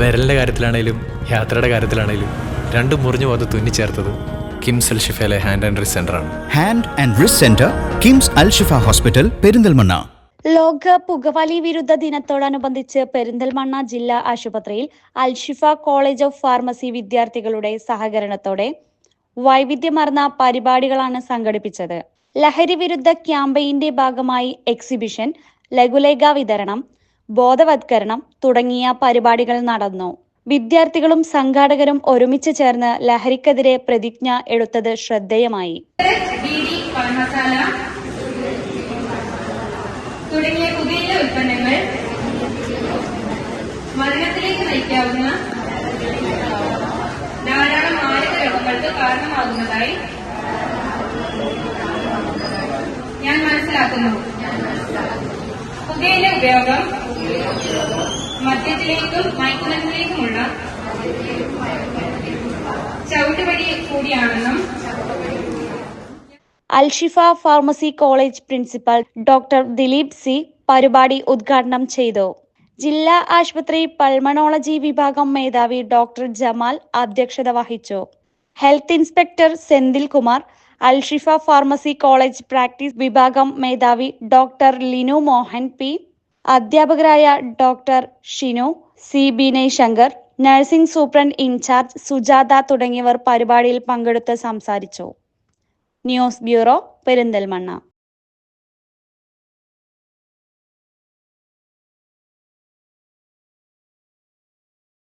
വിരലിന്റെ കാര്യത്തിലാണേലും യാത്രയുടെ കാര്യത്തിലാണേലും രണ്ടും മുറിഞ്ഞു പോകാതെ തുന്നിച്ചേർത്തത് കിംസ് അൽ ഷിഫയിലെ ഹാൻഡ് ആൻഡ് റിസ് ആണ്. Hand and wrist centre KIMS Al Shifa hospital Perinthalmanna. ലോക പുകവലി വിരുദ്ധ ദിനത്തോടനുബന്ധിച്ച് പെരിന്തൽമണ്ണ ജില്ലാ ആശുപത്രിയിൽ അൽഷിഫ കോളേജ് ഓഫ് ഫാർമസി വിദ്യാർത്ഥികളുടെ സഹകരണത്തോടെ വൈവിധ്യമാർന്ന പരിപാടികളാണ് സംഘടിപ്പിച്ചത്. ലഹരി വിരുദ്ധ ക്യാമ്പയിന്റെ ഭാഗമായി എക്സിബിഷൻ ലഘുലേഖ വിതരണം ബോധവത്കരണം തുടങ്ങിയ പരിപാടികൾ നടന്നു. വിദ്യാർത്ഥികളും സംഘാടകരും ഒരുമിച്ച് ചേർന്ന് ലഹരിക്കെതിരെ പ്രതിജ്ഞ എടുത്തത് ശ്രദ്ധേയമായി. തുടങ്ങിയ പുതിയ ഉൽപ്പന്നങ്ങൾ മരണത്തിലേക്ക് നയിക്കാവുന്ന ധാരാളം മാരക രോഗങ്ങൾക്ക് കാരണമാകുന്നതായി ഞാൻ മനസ്സിലാക്കുന്നു. പുകയില ഉപയോഗം മദ്യത്തിലേക്കും മയക്കുമരുന്നിലേക്കുമുള്ള ചവിട്ടുപടി കൂടിയാണെന്നും Alshifa pharmacy college principal doctor Dileep C പരിപാടി ഉദ്ഘാടനം ചെയ്തു. ജില്ലാ ആശുപത്രി പൾമണോളജി വിഭാഗം മേധാവി ഡോക്ടർ ജമാൽ അധ്യക്ഷത വഹിച്ചു. Health inspector Senthil Kumar Alshifa pharmacy college practice വിഭാഗം മേധാവി ഡോക്ടർ ലിനു മോഹൻ പി. അധ്യാപകരായ doctor Shinu C. Binay Shankar nursing superintendent incharge Sujatha തുടങ്ങിയവർ പരിപാടിയിൽ പങ്കെടുത്ത് സംസാരിച്ചു. News bureau Perinthalmanna.